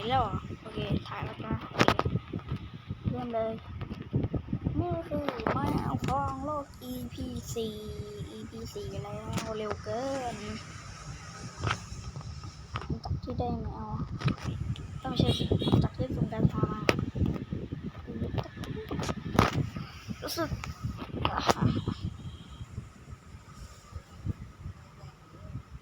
อีกแล้วโอเค ถ่ายแล้วนะเริ่มเลย นี่คือแมวของโลก EP 4 EP 4แล้วเร็วเกินจากที่ได้แมวต้องไม่ใช่จากที่สุ่มการพามารู้สึก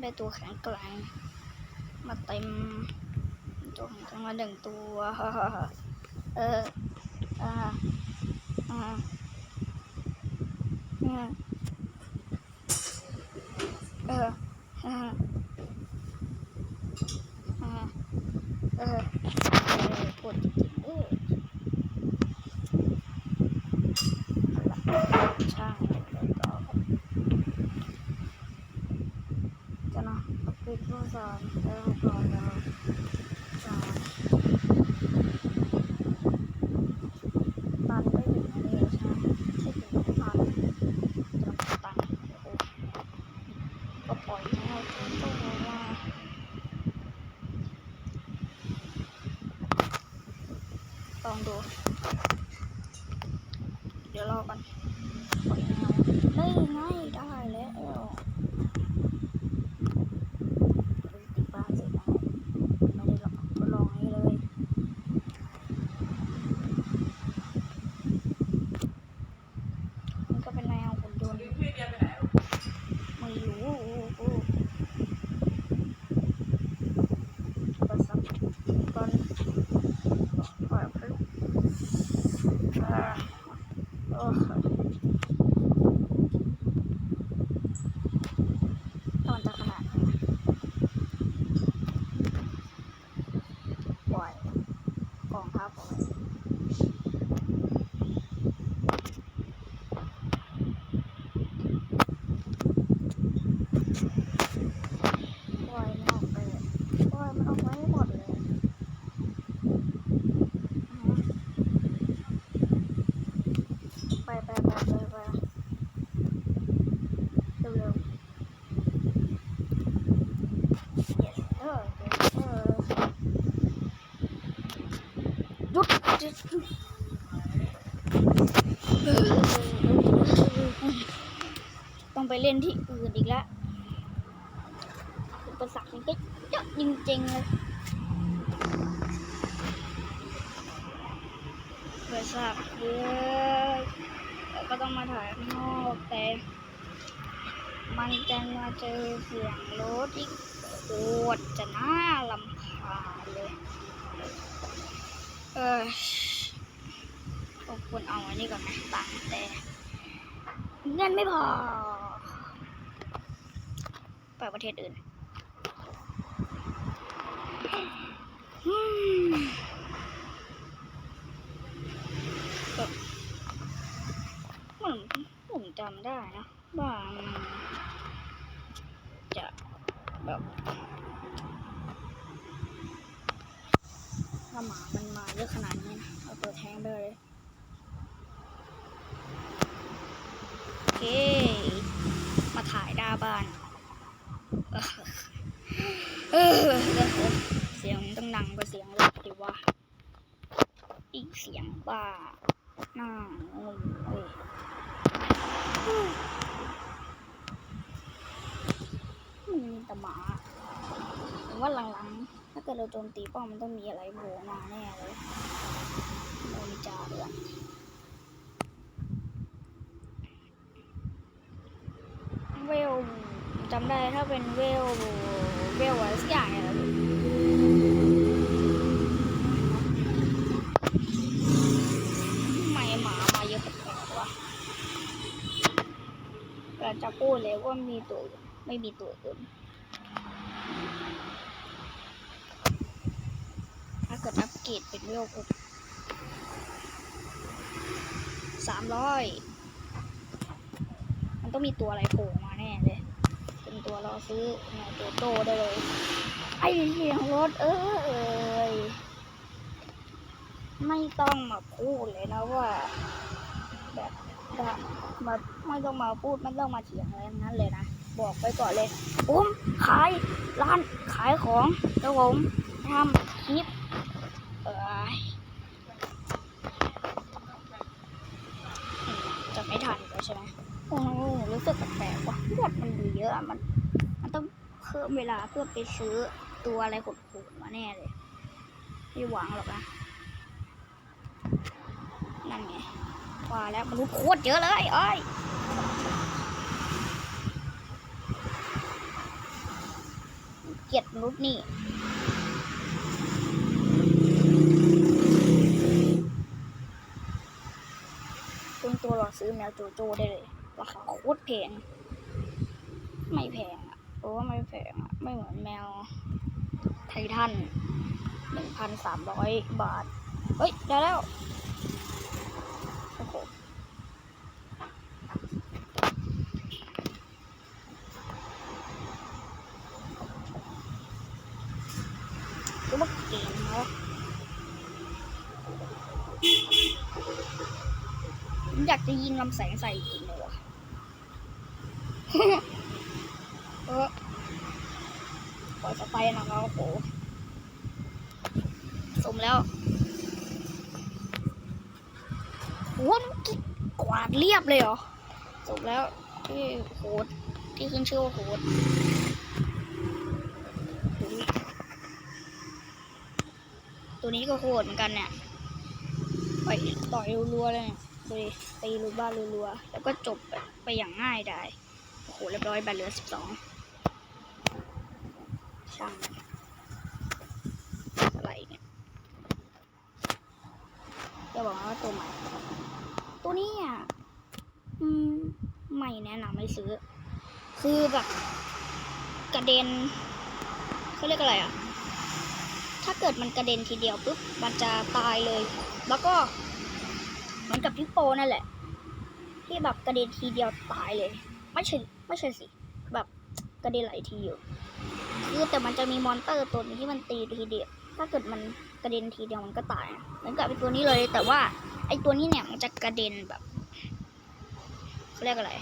ได้ตัวแข็งแกร่งมาเต็ม ตัวแข็งแกร่งมาหนึ่งตัว เอออ่าอ่าอืมเอออ่าอ่าเออเออปวดจริงๆเออใช่แล้วก็จะนะปิดโทรศัพท์แล้วก็แล้วจะตันไปถึงอันนี้ใช่ใช่ถึงตันจะตันโอ้โหก็ปล่อยให้ถึงตัวว่า ลองดู เดี๋ยวรอกันปล่อยแมวนี่ไงได้แล้วติดบ้านเสร็จแล้วไม่ได้หรอกทดลองนี้เลยมันก็เป็นแมวหุ่นยนต์ไม่รู้ประสับก่อนปล่อยไปลูกอ่า โอ้ยตอนจะขนาดนั้นนะปล่อยกองทัพเอาไว้ปล่อยมันออกไปเลยปล่อยมันออกไปให้หมดเลยอืม ไปไปไปไปไปเร็วเร็ว yes เออเออหยุดหยุดหยุดเออ ต้องไปเล่นที่อื่นอีกแล้วอุปสรรคมันก็เยอะจริงๆเลยอุปสรรคเยอะก็ต้องมาถ่ายข้างนอกแต่ มันจะมาเจอเสียงรถที่โคตรจะน่าลำ เอาอันนี้ก่อนนะตังแต่เงินไม่พอ ไปประเทศอื่นอืมแบบเหมือนผมจำได้นะว่ามันจะแบบถ้าหมามันมาเยอะขนาดนี้นะ เอาตัวแทงไปเลย โอเค มาถ่ายหน้า บ้าน เออเสียงต้องดังกว่าเสียงรถดิวะอีกเสียงบ้าหน้างงเอ้ยมันมีแต่หมาผมว่าหลังๆ ถ้าเกิดเราโจมตีป้อมมันต้องมีอะไรโผล่มาแน่เลยโดนจ่าเดือนเวล จำได้ถ้าเป็นเวลเวลอะไรสักอย่างเนี่ยแหละทำไมหมามาเยอะแปลกวะเราจะพูดเลยว่ามีตัวไม่มีตัวอื่นถ้าเกิดอัปเกรดเป็นเวลปุ๊บสามร้อยมันต้องมีตัวอะไรโผล่มา ตัวเราซื้อในตัวโตได้เลย ไอ้เสียงรถเอ้ยไม่ต้องมาพูดเลยนะว่าแบบแบบมาไม่ต้องมาพูดไม่ต้องมาเถียงอะไรทั้งนั้นเลยนะ บอกไปก่อนเลยผมขายร้านขายของแล้วผมทำคลิปเออจะไม่ทันใช่ไหมโอ้โหรู้สึกแปล ลือดมันดูเยอะมัน มันต้องเพิ่มเวลาเพื่อไปซื้อตัวอะไรขดๆมาแน่เลยไม่หวังหรอกนะนั่นไงว่าแล้วมูฟโคตรเยอะเลยเอ้ยเกียดมนุษย์นี่คุณตัวหลอดซื้อแมวโจโจได้เลยราคาโคตรแพง ไม่แพงอะเพราะว่าไม่แพงอะ ไม่เหมือนแมว ไททันหนึ่งพันสามร้อยบาท เฮ้ย ได้แล้ว โอ้โหก็ว่าเก่งเนาะอยากจะยิงลำแสงใส่จริงเลยวะ เออปล่อยสไปนะครับโอ้โหสมแล้วโอ้โหกวาดเรียบเลยเหรอสมแล้วที่โหดที่ขึ้นชื่อว่าโหดตัวนี้ก็โหดเหมือนกันเนี่ยต่อยต่อยรัวๆเลยเนี่ยดูดิตีรูบ้ารัวๆแล้วก็จบไปอย่างง่ายได้โอ้โหเรียบร้อยแบตเหลือสิบสอง ช่างอะไรเนี่ยจะบอกว่าตัวใหม่ ตัวนี้อะอืมไม่แนะนำไม่ซื้อ คือแบบกระเด็นเขาเรียกอะไรอะ ถ้าเกิดมันกระเด็นทีเดียวปุ๊บมันจะตายเลย แล้วก็เหมือนกับพิปโปนั่นแหละ ที่แบบกระเด็นทีเดียวตายเลย ไม่ใช่ไม่ใช่สิ แบบกระเด็นหลายทีอยู่ คือแต่มันจะมีมอนเตอร์ตัวนึงที่มันตีทีเดียว ถ้าเกิดมันกระเด็นทีเดียวมันก็ตายเหมือนกับไอตัวนี้เลย แต่ว่าไอตัวนี้เนี่ยมันจะกระเด็นแบบเขาเรียกอะไร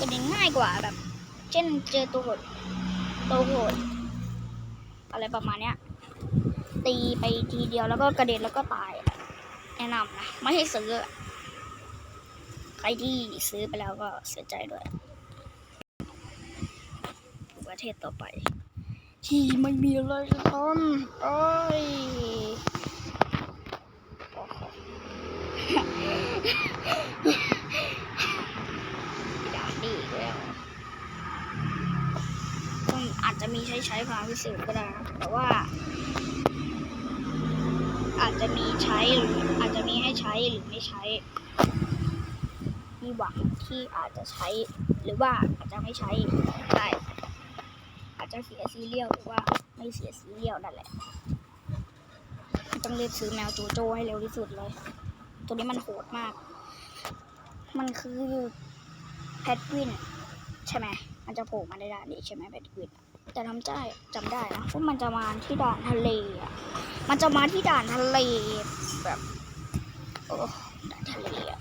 กระเด็นง่ายกว่าแบบ เช่นเจอตัวโหดตัวโหดอะไรประมาณเนี้ย ตีไปทีเดียวแล้วก็กระเด็นแล้วก็ตายแนะนำนะ ไม่ให้ซื้อ ใครที่ซื้อไปแล้วก็เสียใจด้วย ประเทศต่อไป ที่ไม่มีอะไรจะทำเอ้ยโอ้โหด่าดีอีกแล้ว ต้องอาจจะมีใช้ใช้พลังพิเศษก็ได้นะแต่ว่า อาจจะมีใช้หรืออาจจะมีให้ใช้หรือไม่ใช้มีหวังที่อาจจะใช้หรือว่าอาจจะไม่ใช้ได้ อาจจะเสียซีเรียลหรือว่าไม่เสียซีเรียลนั่นแหละ ต้องรีบซื้อแมวโจโจให้เร็วที่สุดเลย ตัวนี้มันโหดมาก มันคือแพดกวินใช่ไหมมันจะโผล่มาในด่านนี้ใช่ไหมแพดกวินแต่ทำใจจำได้นะว่ามันจะมาที่ด่านทะเลอะมันจะมาที่ด่านทะเลแบบโอ้ด่านทะเลอะ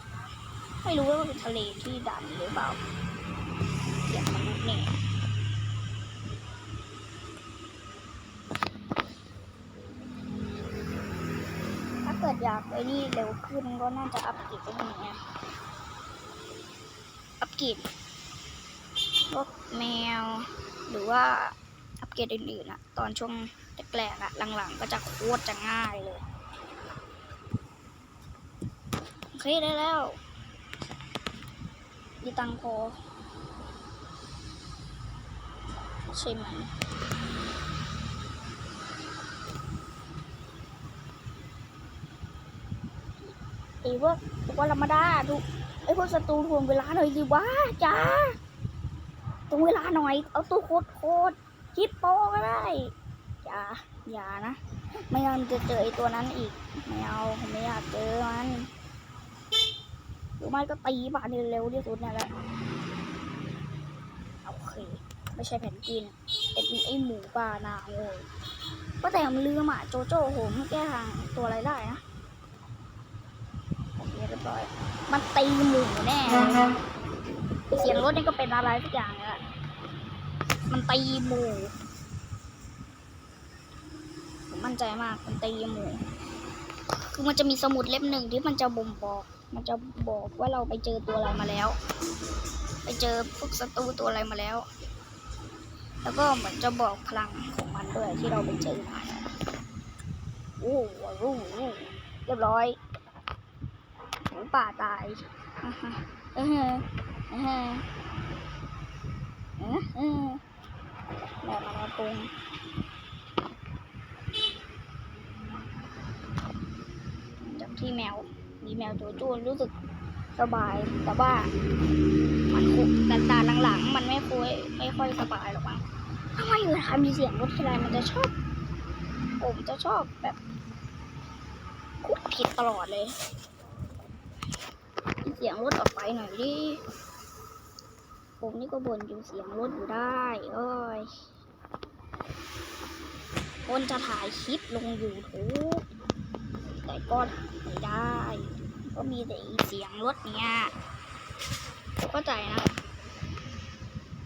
ไม่รู้ว่าเป็นทะเลที่ด่านหรือเปล่าอย่างมนุษย์เนี่ย ถ้าเกิด อยากไปนี่เร็วขึ้นก็น่าจะอัปเกรดไปหนึ่งไงอัปเกรดพวกแมว หรือว่าอัปเกรดอื่นๆอะตอนช่วงแรกๆอะหลังๆ ก็จะโคตรจะง่ายเลยโอเคได้แล้วมีตังค์พอใช่ไหม ไอ้พวกพวกธรรมดาทุไอ้พวกศัตรูทวงเวลาหน่อยสิวะจ้าตรงเวลาหน่อย เอาตัวโคตรโคตรคิดโปก็ได้จ้าอย่านะ ไม่งั้นจะเจอไอ้ตัวนั้นอีก ไม่เอาผมไม่อยากเจอมันหรือไม่ก็ตีบาดเร็วที่สุดนี่แหละโอเค ไม่ใช่แผ่นกินเป็นไอ้หมูป่านาโง่ก็แต่ผมลืมอะโจโจ้โหมแก้ทางตัวอะไรได้นะ เคเรียบร้อย มันตีหมูแน่ เสียงรถนี่ก็เป็นอะไรสักอย่างเนี่ยแหละมันตีหมูผมมั่นใจมาก มันตีหมูคือมันจะมีสมุดเล่มหนึ่งที่มันจะบ่งบอก มันจะบอกว่าเราไปเจอตัวอะไรมาแล้ว ไปเจอพวกศัตรูตัวอะไรมาแล้ว แล้วก็เหมือนจะบอกพลังของมันด้วยที่เราไปเจอมาโอ้โหโอ้โหเรียบร้อย หมูป่าตายอ่าฮะเออเออเออเออแบบมามาปรุงจากที่แมว มีแมวโจโจ้รู้สึกสบาย แต่ว่า มันคุกแต่ตาหลังๆ มันไม่ค่อยไม่ค่อยสบายหรอกมั้งทำไมเวลามีเสียงรถทีไรมันจะชอบผมจะชอบแบบคุกผิดตลอดเลย สียงรถออกไปหน่อยดิ ผมนี่ก็บ่นอยู่เสียงรถอยู่ได้เอ้ยคนจะถ่ายคลิปลงยูทูบแต่ก็ไม่ได้ ก็มีแต่อีเสียงรถเนี่ยเข้าใจนะ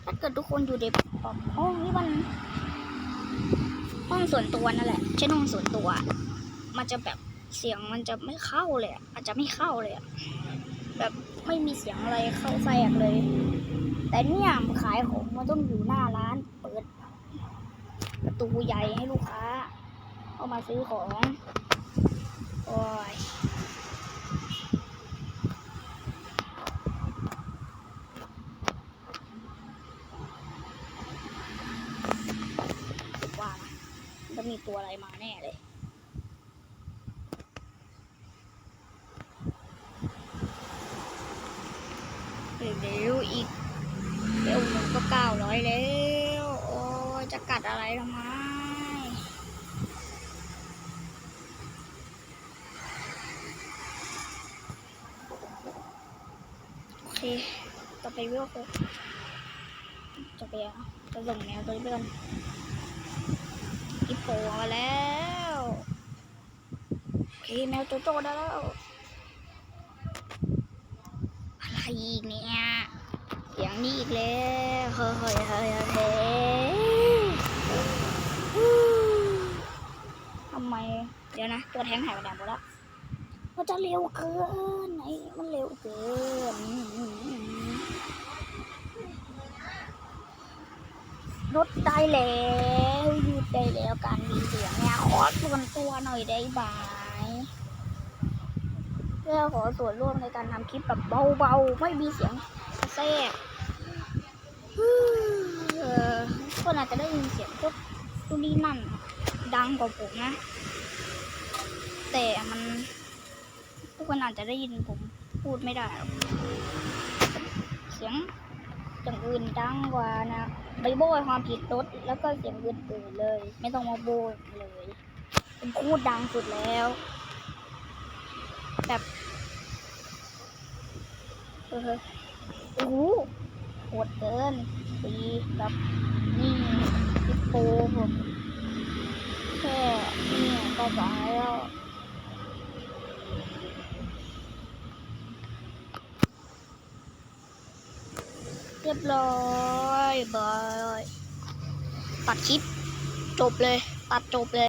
ถ้าเกิดทุกคนอยู่ในห้องนี่มันห้องส่วนตัวนั่นแหละใช่ห้องส่วนตัว มันจะแบบเสียงมันจะไม่เข้าเลยอะอาจจะไม่เข้าเลยอะ แบบไม่มีเสียงอะไรเข้าแทรกเลย แต่เนี่ยมันขายของมันต้องอยู่หน้าร้าน เปิด ประตูใหญ่ให้ลูกค้าเข้ามาซื้อของโอ้ยว่าจะมีตัวอะไรมาแน่เลย เร็วๆอีกเร็วหนึ่งก็เก้าร้อยแล้ว โอ้ยจะกัดอะไรทำไม โอ เค ต่อไปเวลหกจะไปอะจะส่งแมวตัวนี้ไปกันอีโปมาแล้วโอเคแมวโจโจได้แล้ว อะไรอีกเนี่ยเสียงนี้อีกแล้วเฮ้ยเฮ้ยเฮ้ยเฮ้ยทำไม เดี๋ยวนะ ตัวแทงหายไปไหนหมดและ มันจะเร็วเกินไอ้มันเร็วเกินรถได้แล้วหยุดได้แล้วการมีเสียงเนี่ยขอส่วนตัวหน่อยได้ไหมเพื่อขอส่วนร่วมในการทำคลิปแบบเบาๆ ไม่มีเสียงแทรกคนอาจจะได้ยินเสียงพวกตุนี่นั่น ดังกว่าผมนะ แต่มัน คนอาจจะได้ยินผมพูดไม่ได้ เสียงอย่างอื่นดังกว่านะไปโบยความผิดรถแล้วก็เสียงอื่นๆเลย ไม่ต้องมาโบยเลยผมพูดดังสุดแล้ว แบบเออโอ้โหโหดเกินตีแบบนี่ฮิปโปผมแค่นี่ก็ตายแล้ว รียบร้อยบายตัดคลิป จบเลยตัดจบเลย